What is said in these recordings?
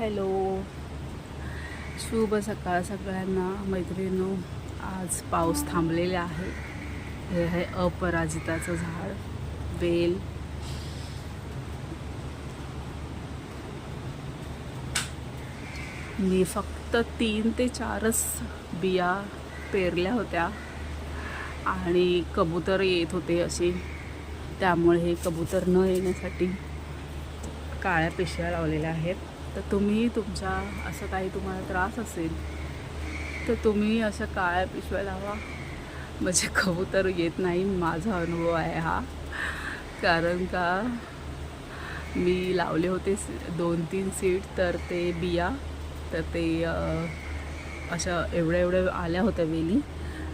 Hello. शुभ सकाळ सगळ्यांना. मैत्रिणीनो आज पाऊस थांबलेला आहे. हे आहे अपराजिताचं झाड. बेल. मी फक्त तीन ते चारच बिया पेरल्या होत्या आणि कबूतर येत होते असे. त्यामुळे हे कबूतर न येण्यासाठी काळ्या पिशव्या लावलेल्या आहेत. तर तुम्ही तुमच्या असं काही तुम्हाला त्रास असेल तर तुम्ही अशा काळ्या पिशव्या लावा. म्हणजे कबूतर येत नाही माझा अनुभव आहे हा. कारण का मी लावले होते दोन तीन सीट तर ते बिया तर ते अशा एवढ्या एवढ्या आल्या होत्या वेली.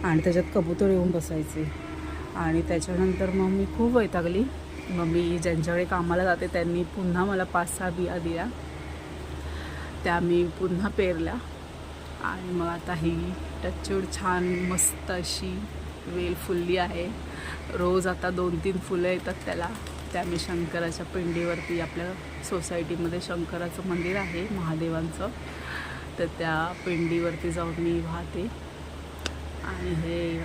आणि त्याच्यात कबूतर येऊन बसायचे. आणि त्याच्यानंतर मग मी खूप वैतागली. मग मी ज्यांच्याकडे कामाला जाते त्यांनी पुन्हा मला पाच सहा बिया दिल्या. त्या मी पुन्हा पेरल्या. आणि मग आता ही टचूड छान मस्त अशी वेल फुलली आहे. रोज आता दोन तीन फुलं येतात त्याला. त्या मी शंकराच्या पिंडीवरती आपल्या सोसायटीमध्ये शंकराचं मंदिर आहे महादेवांचं. तर त्या पिंडीवरती जाऊन मी वाहते. आणि हे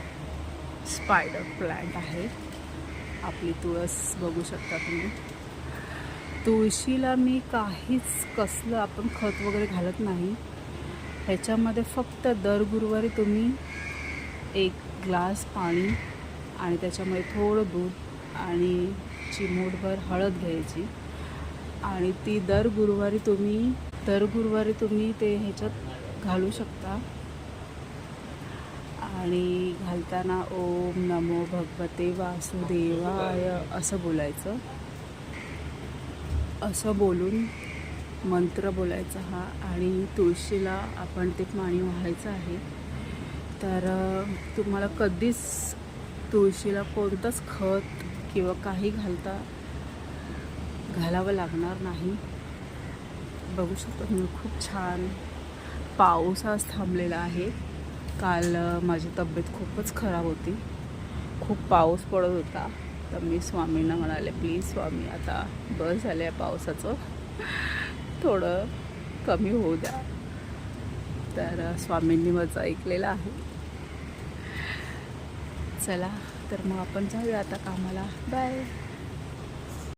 स्पायडर प्लांट आहे. आपली तुळस बघू शकता तुम्ही. तुळशीला मी काहीच कसलं आपण खत वगैरे घालत नाही. ह्याच्यामध्ये फक्त दर गुरुवारी तुम्ही एक ग्लास पाणी आणि त्याच्यामध्ये थोडं दूध आणि चिमूटभर हळद घ्यायची. आणि ती दर गुरुवारी तुम्ही दर गुरुवारी तुम्ही ते ह्याच्यात घालू शकता. आणि घालताना ओम नमो भगवते वासुदेवाय असं बोलायचं. असं बोलून मंत्र बोलायचा हा आणि तुळशीला आपण ते पाणी वाहायचं आहे. तर तुम्हाला कधीच तुळशीला कोणतंच खत किंवा काही घालता घालावं लागणार नाही. बघू शकता तुम्ही खूप छान पाऊस आज थांबलेला आहे. काल माझी तब्येत खूपच खराब होती. खूप पाऊस पडत होता. तर मी स्वामींना म्हणाले प्लीज स्वामी आता बस झालं आहे पावसाचं. थोडं कमी होऊ द्या. तर स्वामींनी माझं ऐकलेलं आहे. चला तर मग आपण जाऊया आता कामाला. बाय.